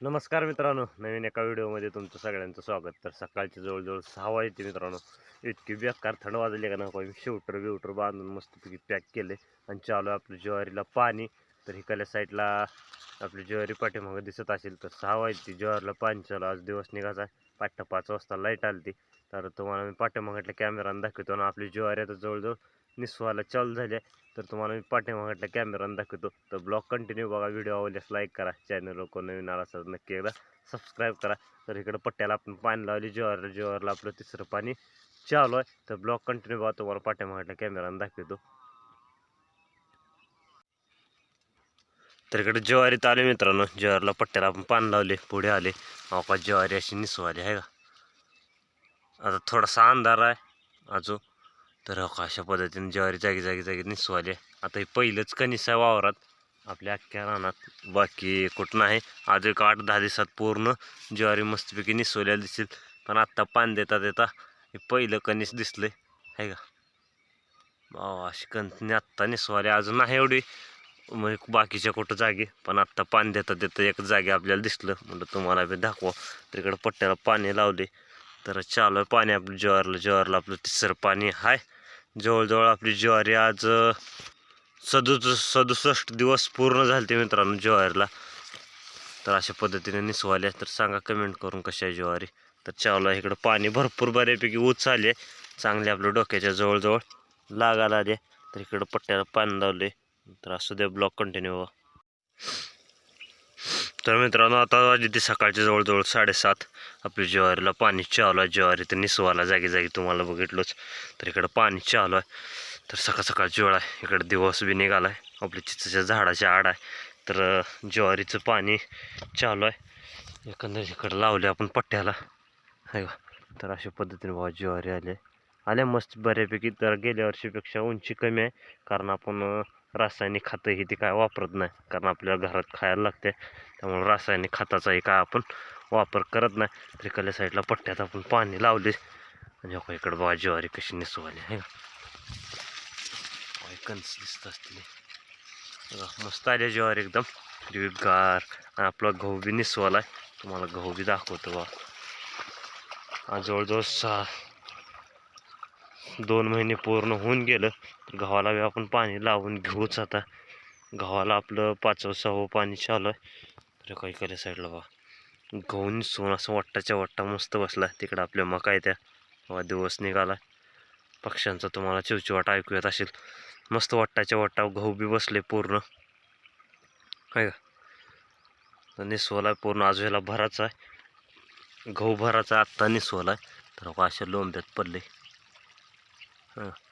नमस्कार मित्रांनो नवीन एका व्हिडिओमध्ये तुमचं सगळ्यांचं स्वागत. तर सकाळची जवळजवळ सहा वाजते मित्रांनो. इतकी बेकार थंड वाजली का नको मी शेवटर बिवटर बांधून मस्तपैकी पॅक केले आणि चालू आहे आपल्या ज्वारीला पाणी. तर हिकाल्या साईडला आपली ज्वारी पाठीमागं दिसत असेल तर सहा वाजते ज्वारीला पाणी चालू आज दिवस निघायचा पाठ्या पाच वाजता लाइट आली तर तुम्हाला मी पाठीमागातल्या कॅमेरानं दाखवतो आणि आपली ज्वारी आता जवळजवळ निसवायला चालू झाले. तर तुम्हाला मी पाठीमागटल्या कॅमेरानं दाखवतो. तर ब्लॉग कंटिन्यू बघा. व्हिडिओ आवडल्यास लाईक करा. चॅनल कोण नवीन आला असेल नक्की एकदा सबस्क्राईब करा. तर इकडं पट्ट्याला आपण पाणी लावली. ज्वारला ज्वारला आपलं तिसरं पाणी चालू आहे. तर ब्लॉग कंटिन्यू बघा. तुम्हाला पाठीमागटल्या कॅमेरानं दाखवतो. तर इकडे ज्वारीत आले मित्रांनो. ज्वारीला पट्ट्याला आपण पाणी लावले. पुढे आले. अवका ज्वारी अशी निसवाली आहे का? आता थोडासा अंधार आहे. अजून तर अशा पद्धतीने ज्वारी जागी जागी जागी निसवाले आता हे पहिलंच कणीस आहे वावरात आपल्या अख्ख्या रानात बाकी कुठं नाही. आज एक आठ दहा दिवसात पूर्ण ज्वारी मस्तपैकी निसवलेल्या दिसेल पण आत्ता पान देता देता हे पहिलं कणीस दिसलंय. आहे का? बाबा अशी कणनी आत्ता निसवाली अजून नाही एवढी. मग बाकीच्या कुठं जागी. पण आत्ता पाणी देता देता एक जागी आपल्याला दिसलं. म्हणलं तुम्हाला बी दाखवा. तर इकडं पट्ट्याला पाणी लावले. तर चालू आहे पाणी आपलं ज्वारला. ज्वारला आपलं तिसरं पाणी. आहे जवळजवळ आपली ज्वारी आज सदुस सदुसष्ट दिवस पूर्ण झाले ते मित्रांनो ज्वारीला. तर अशा पद्धतीने निसवाले तर सांगा कमेंट करून कशा आहे ज्वारी. तर चालू आहे इकडं पाणी भरपूर बऱ्यापैकी ऊच आले चांगले आपल्या डोक्याच्या जवळजवळ लागायला आले तर इकडं पट्ट्याला पाणी लावले तर असू द्या ब्लॉक कंटिन्यू व्हा. तर मित्रांनो आता वाजली ती सकाळची जवळजवळ साडेसात. आपली ज्वारीला पाणी चालू आहे. ज्वारी तर निसवाला जागी जागी तुम्हाला बघितलोच. तर इकडं पाणी चालू आहे. तर सकाळ सकाळ वेळ आहे. इकडं दिवस बी निघाला आहे आपल्या चिचच्या झाडाच्या आड आहे. तर ज्वारीचं पाणी चालू आहे. एकंदरीत इकडं लावले आपण पट्ट्याला. आहे का तर अशा पद्धतीने बाबा ज्वारी आले आल्या मस्त बऱ्यापैकी. तर गेल्या वर्षीपेक्षा उंची कमी आहे. कारण आपण रासायनिक खतं ही ते काय वापरत नाही कारण आपल्याला घरात खायला लागते. त्यामुळे रासायनिक खताचाही काय आपण वापर करत नाही. तर इकडल्या साईडला पट्ट्यात आपण पाणी लावले. आणि हो इकडं बा ज्वारी कशी निसवाली आहे. का कणस दिसत असतील मस्त आल्या ज्वारी एकदम. हिरवीगार आणि आपला गहू बी निसवाला आहे तुम्हाला गहू बी दाखवतो बा जवळजवळ सहा दोन महिने पूर्ण होऊन गेलं. तर गव्हाला बी आपण पाणी लावून घेऊच आता. गव्हाला आपलं पाचवं सहावं पाणी चालू आहे. तर काही काही साईडला बा गहू सोन असं वाट्टाच्या वाट्टा मस्त बसला. तिकडं आपल्या मका आहे त्या. बाबा दिवस निघाला. पक्ष्यांचा तुम्हाला चिवचिवाट ऐकू येत असेल. मस्त वाट्टाच्या वाट्टा गहू बी बसले पूर्ण. आहे का? निसवला पूर्ण. आज ह्याला भराचा आहे. गहू भराचा आत्ता निसवला आहे. तर बाबा अशा लोंब्यात पडले. हां